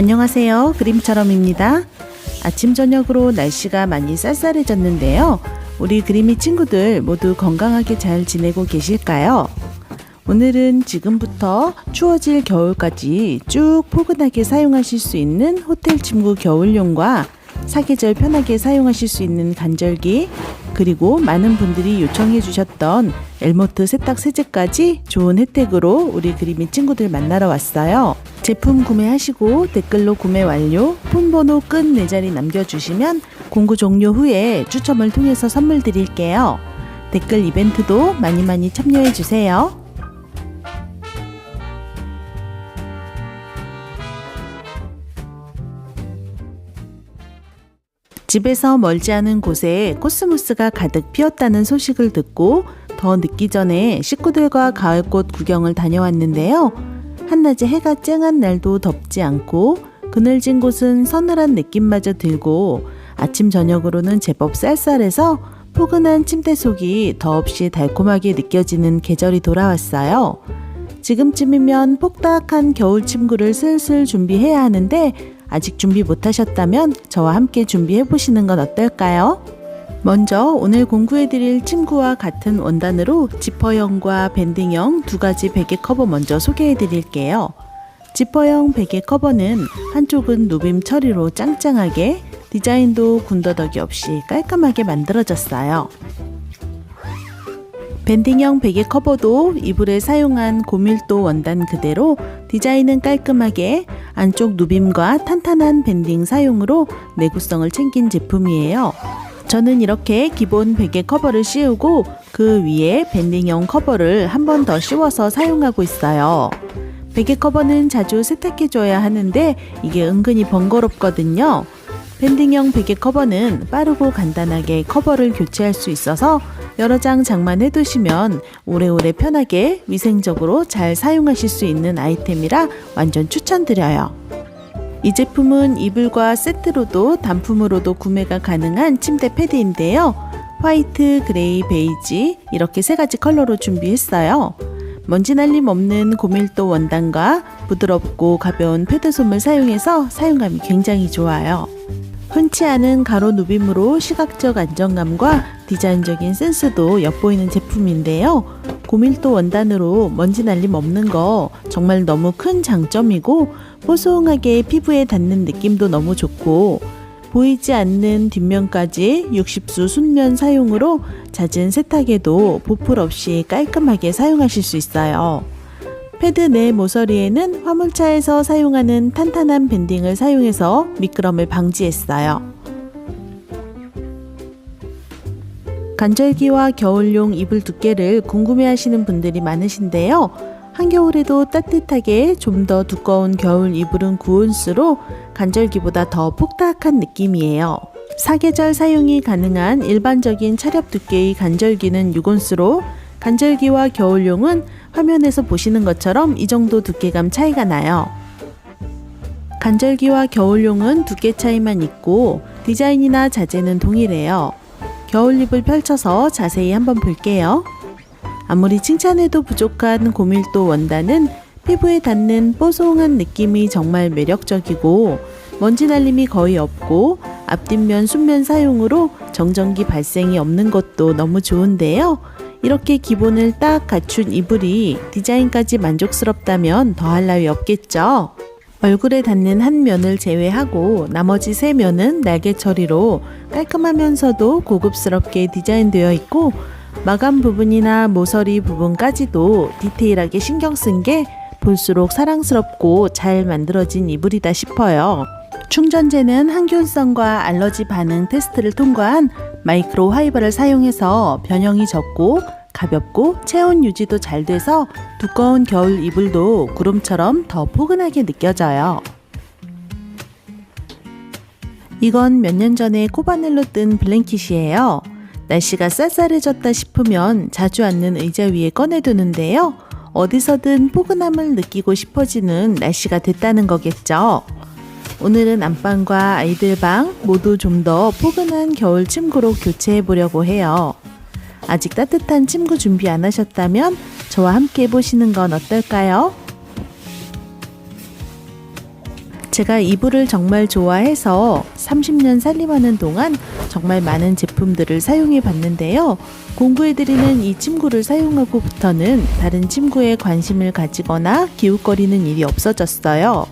안녕하세요. 그림처럼입니다. 아침 저녁으로 날씨가 많이 쌀쌀해졌는데요. 우리 그림이 친구들 모두 건강하게 잘 지내고 계실까요? 오늘은 지금부터 추워질 겨울까지 쭉 포근하게 사용하실 수 있는 호텔 침구 겨울용과 사계절 편하게 사용하실 수 있는 간절기 그리고 많은 분들이 요청해 주셨던 엘모트 세탁 세제까지 좋은 혜택으로 우리 그림이 친구들 만나러 왔어요. 제품 구매하시고 댓글로 구매 완료, 폰번호 끝네 자리 남겨주시면 공구 종료 후에 추첨을 통해서 선물 드릴게요. 댓글 이벤트도 많이 많이 참여해 주세요. 집에서 멀지 않은 곳에 코스모스가 가득 피었다는 소식을 듣고 더 늦기 전에 식구들과 가을꽃 구경을 다녀왔는데요. 한낮에 해가 쨍한 날도 덥지 않고 그늘진 곳은 서늘한 느낌마저 들고 아침 저녁으로는 제법 쌀쌀해서 포근한 침대 속이 더없이 달콤하게 느껴지는 계절이 돌아왔어요. 지금쯤이면 폭닥한 겨울 침구를 슬슬 준비해야 하는데 아직 준비 못하셨다면 저와 함께 준비해 보시는 건 어떨까요? 먼저 오늘 공구해드릴 침구와 같은 원단으로 지퍼형과 밴딩형 두 가지 베개 커버 먼저 소개해 드릴게요. 지퍼형 베개 커버는 한쪽은 누빔 처리로 짱짱하게 디자인도 군더더기 없이 깔끔하게 만들어졌어요. 밴딩형 베개 커버도 이불에 사용한 고밀도 원단 그대로 디자인은 깔끔하게 안쪽 누빔과 탄탄한 밴딩 사용으로 내구성을 챙긴 제품이에요. 저는 이렇게 기본 베개 커버를 씌우고 그 위에 밴딩형 커버를 한 번 더 씌워서 사용하고 있어요. 베개 커버는 자주 세탁해줘야 하는데 이게 은근히 번거롭거든요. 밴딩형 베개 커버는 빠르고 간단하게 커버를 교체할 수 있어서 여러 장 장만해 두시면 오래오래 편하게 위생적으로 잘 사용하실 수 있는 아이템이라 완전 추천드려요. 이 제품은 이불과 세트로도 단품으로도 구매가 가능한 침대 패드인데요. 화이트, 그레이, 베이지 이렇게 세 가지 컬러로 준비했어요. 먼지 날림 없는 고밀도 원단과 부드럽고 가벼운 패드솜을 사용해서 사용감이 굉장히 좋아요. 흔치 않은 가로 누빔으로 시각적 안정감과 디자인적인 센스도 엿보이는 제품인데요. 고밀도 원단으로 먼지 날림 없는 거 정말 너무 큰 장점이고 뽀송하게 피부에 닿는 느낌도 너무 좋고 보이지 않는 뒷면까지 60수 순면 사용으로 잦은 세탁에도 보풀 없이 깔끔하게 사용하실 수 있어요. 패드 내 모서리에는 화물차에서 사용하는 탄탄한 밴딩을 사용해서 미끄럼을 방지했어요. 간절기와 겨울용 이불 두께를 궁금해하시는 분들이 많으신데요. 한겨울에도 따뜻하게 좀 더 두꺼운 겨울 이불은 9온수로 간절기보다 더 폭닥한 느낌이에요. 사계절 사용이 가능한 일반적인 차렵 두께의 간절기는 6온수로 간절기와 겨울용은 화면에서 보시는 것처럼 이 정도 두께감 차이가 나요. 간절기와 겨울용은 두께 차이만 있고 디자인이나 자재는 동일해요. 겨울립을 펼쳐서 자세히 한번 볼게요. 아무리 칭찬해도 부족한 고밀도 원단은 피부에 닿는 뽀송한 느낌이 정말 매력적이고 먼지 날림이 거의 없고 앞뒷면 순면 사용으로 정전기 발생이 없는 것도 너무 좋은데요. 이렇게 기본을 딱 갖춘 이불이 디자인까지 만족스럽다면 더할 나위 없겠죠. 얼굴에 닿는 한 면을 제외하고 나머지 세 면은 날개 처리로 깔끔하면서도 고급스럽게 디자인되어 있고 마감 부분이나 모서리 부분까지도 디테일하게 신경 쓴 게 볼수록 사랑스럽고 잘 만들어진 이불이다 싶어요. 충전재는 항균성과 알러지 반응 테스트를 통과한 마이크로 화이버를 사용해서 변형이 적고 가볍고 체온 유지도 잘 돼서 두꺼운 겨울 이불도 구름처럼 더 포근하게 느껴져요. 이건 몇 년 전에 코바늘로 뜬 블랭킷이에요. 날씨가 쌀쌀해졌다 싶으면 자주 앉는 의자 위에 꺼내두는데요. 어디서든 포근함을 느끼고 싶어지는 날씨가 됐다는 거겠죠. 오늘은 안방과 아이들 방 모두 좀 더 포근한 겨울 침구로 교체해 보려고 해요. 아직 따뜻한 침구 준비 안 하셨다면 저와 함께 해보시는 건 어떨까요? 제가 이불을 정말 좋아해서 30년 살림하는 동안 정말 많은 제품들을 사용해 봤는데요. 공구해드리는 이 침구를 사용하고부터는 다른 침구에 관심을 가지거나 기웃거리는 일이 없어졌어요.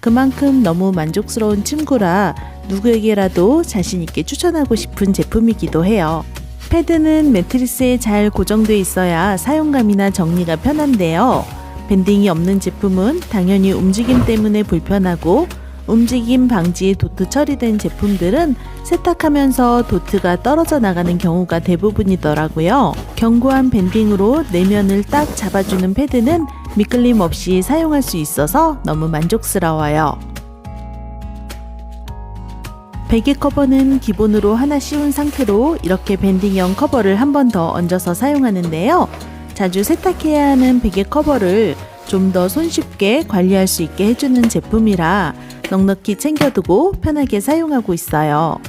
그만큼 너무 만족스러운 침구라 누구에게라도 자신있게 추천하고 싶은 제품이기도 해요. 패드는 매트리스에 잘 고정돼 있어야 사용감이나 정리가 편한데요. 밴딩이 없는 제품은 당연히 움직임 때문에 불편하고 움직임 방지 도트 처리된 제품들은 세탁하면서 도트가 떨어져 나가는 경우가 대부분이더라고요. 견고한 밴딩으로 내면을 딱 잡아주는 패드는 미끌림 없이 사용할 수 있어서 너무 만족스러워요. 베개 커버는 기본으로 하나 씌운 상태로 이렇게 밴딩형 커버를 한 번 더 얹어서 사용하는데요. 자주 세탁해야 하는 베개 커버를 좀 더 손쉽게 관리할 수 있게 해주는 제품이라 넉넉히 챙겨두고 편하게 사용하고 있어요.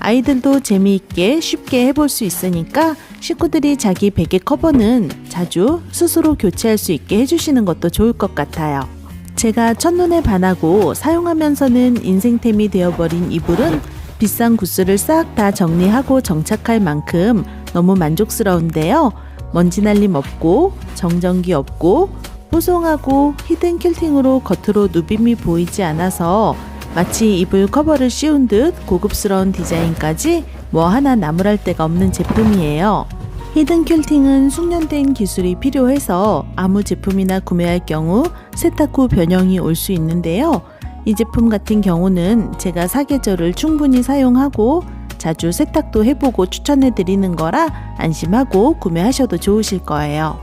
아이들도 재미있게 쉽게 해볼 수 있으니까 식구들이 자기 베개 커버는 자주 스스로 교체할 수 있게 해주시는 것도 좋을 것 같아요. 제가 첫눈에 반하고 사용하면서는 인생템이 되어버린 이불은 비싼 구스를 싹 다 정리하고 정착할 만큼 너무 만족스러운데요. 먼지 날림 없고 정전기 없고 뽀송하고 히든 킬팅으로 겉으로 누빔이 보이지 않아서 마치 이불 커버를 씌운 듯 고급스러운 디자인까지 뭐 하나 나무랄 데가 없는 제품이에요. 히든 퀼팅은 숙련된 기술이 필요해서 아무 제품이나 구매할 경우 세탁 후 변형이 올 수 있는데요. 이 제품 같은 경우는 제가 사계절을 충분히 사용하고 자주 세탁도 해보고 추천해 드리는 거라 안심하고 구매하셔도 좋으실 거예요.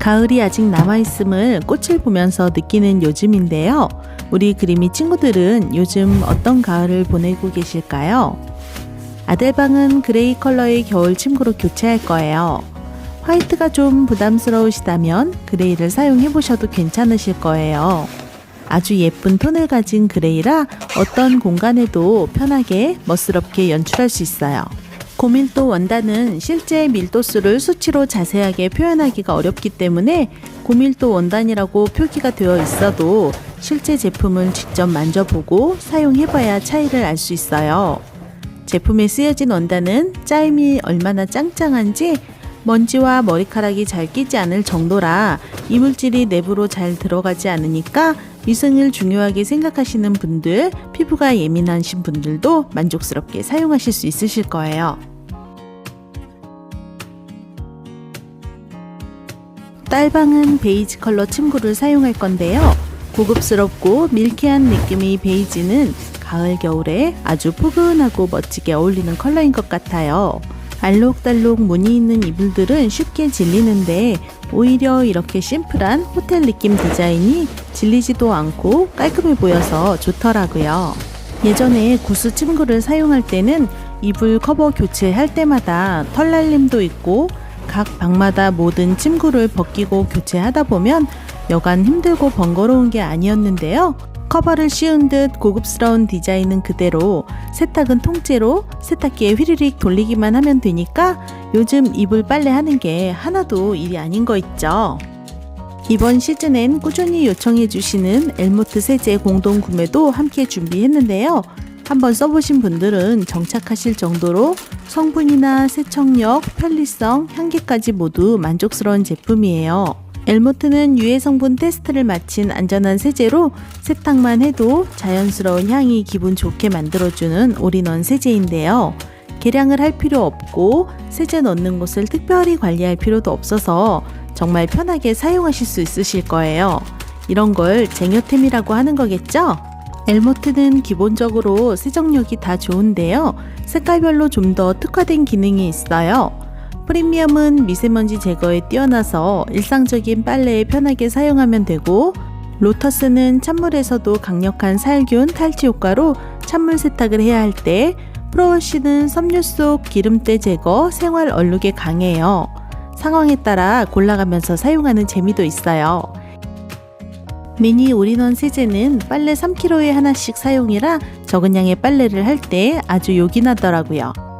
가을이 아직 남아있음을 꽃을 보면서 느끼는 요즘인데요. 우리 그림이 친구들은 요즘 어떤 가을을 보내고 계실까요? 아델방은 그레이 컬러의 겨울 침구로 교체할 거예요. 화이트가 좀 부담스러우시다면 그레이를 사용해 보셔도 괜찮으실 거예요. 아주 예쁜 톤을 가진 그레이라 어떤 공간에도 편하게 멋스럽게 연출할 수 있어요. 고밀도 원단은 실제 밀도수를 수치로 자세하게 표현하기가 어렵기 때문에 고밀도 원단이라고 표기가 되어 있어도 실제 제품을 직접 만져보고 사용해봐야 차이를 알 수 있어요. 제품에 쓰여진 원단은 짜임이 얼마나 짱짱한지 먼지와 머리카락이 잘 끼지 않을 정도라 이물질이 내부로 잘 들어가지 않으니까 위생을 중요하게 생각하시는 분들, 피부가 예민하신 분들도 만족스럽게 사용하실 수 있으실 거예요. 딸방은 베이지 컬러 침구를 사용할 건데요. 고급스럽고 밀키한 느낌의 베이지는 가을 겨울에 아주 포근하고 멋지게 어울리는 컬러인 것 같아요. 알록달록 무늬 있는 이불들은 쉽게 질리는데 오히려 이렇게 심플한 호텔 느낌 디자인이 질리지도 않고 깔끔해 보여서 좋더라고요. 예전에 구스 침구를 사용할 때는 이불 커버 교체할 때마다 털 날림도 있고 각 방마다 모든 침구를 벗기고 교체하다 보면 여간 힘들고 번거로운 게 아니었는데요. 커버를 씌운 듯 고급스러운 디자인은 그대로 세탁은 통째로 세탁기에 휘리릭 돌리기만 하면 되니까 요즘 이불 빨래 하는 게 하나도 일이 아닌 거 있죠. 이번 시즌엔 꾸준히 요청해 주시는 엘모트 세제 공동 구매도 함께 준비했는데요. 한번 써보신 분들은 정착하실 정도로 성분이나 세척력, 편리성, 향기까지 모두 만족스러운 제품이에요. 엘모트는 유해 성분 테스트를 마친 안전한 세제로 세탁만 해도 자연스러운 향이 기분 좋게 만들어주는 올인원 세제인데요. 계량을 할 필요 없고 세제 넣는 곳을 특별히 관리할 필요도 없어서 정말 편하게 사용하실 수 있으실 거예요. 이런 걸 쟁여템이라고 하는 거겠죠? 엘모트는 기본적으로 세정력이 다 좋은데요. 색깔별로 좀 더 특화된 기능이 있어요. 프리미엄은 미세먼지 제거에 뛰어나서 일상적인 빨래에 편하게 사용하면 되고 로터스는 찬물에서도 강력한 살균 탈취 효과로 찬물 세탁을 해야 할 때 프로워시는 섬유 속 기름때 제거, 생활 얼룩에 강해요. 상황에 따라 골라가면서 사용하는 재미도 있어요. 미니 올인원 세제는 빨래 3kg에 하나씩 사용이라 적은 양의 빨래를 할 때 아주 요긴하더라고요.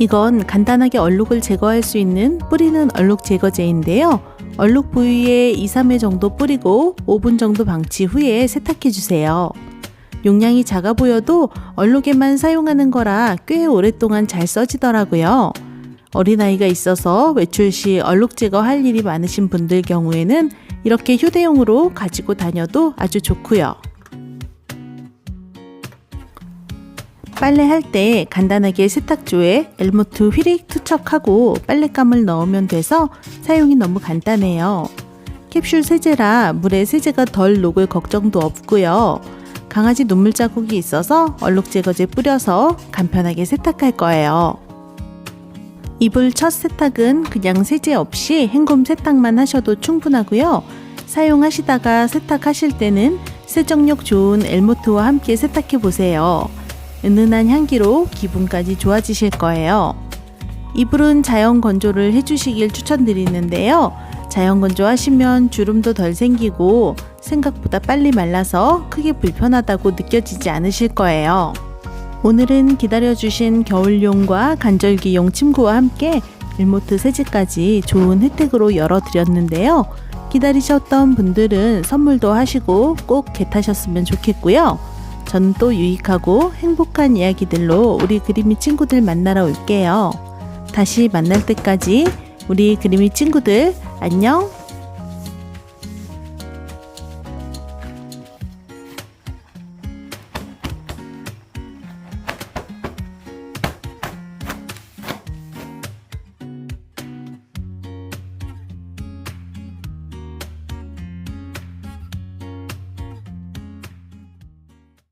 이건 간단하게 얼룩을 제거할 수 있는 뿌리는 얼룩 제거제인데요. 얼룩 부위에 2, 3회 정도 뿌리고 5분 정도 방치 후에 세탁해 주세요. 용량이 작아 보여도 얼룩에만 사용하는 거라 꽤 오랫동안 잘 써지더라고요. 어린아이가 있어서 외출 시 얼룩 제거할 일이 많으신 분들 경우에는 이렇게 휴대용으로 가지고 다녀도 아주 좋고요. 빨래할 때 간단하게 세탁조에 엘모트 휘릭 투척하고 빨랫감을 넣으면 돼서 사용이 너무 간단해요. 캡슐 세제라 물에 세제가 덜 녹을 걱정도 없고요. 강아지 눈물 자국이 있어서 얼룩 제거제 뿌려서 간편하게 세탁할 거예요. 이불 첫 세탁은 그냥 세제 없이 헹굼 세탁만 하셔도 충분하고요. 사용하시다가 세탁하실 때는 세정력 좋은 엘모트와 함께 세탁해 보세요. 은은한 향기로 기분까지 좋아지실 거예요. 이불은 자연 건조를 해주시길 추천드리는데요. 자연 건조하시면 주름도 덜 생기고 생각보다 빨리 말라서 크게 불편하다고 느껴지지 않으실 거예요. 오늘은 기다려주신 겨울용과 간절기용 침구와 함께 일모트 세제까지 좋은 혜택으로 열어드렸는데요. 기다리셨던 분들은 선물도 하시고 꼭 개타셨으면 좋겠고요. 저는 또 유익하고 행복한 이야기들로 우리 그림이 친구들 만나러 올게요. 다시 만날 때까지 우리 그림이 친구들 안녕!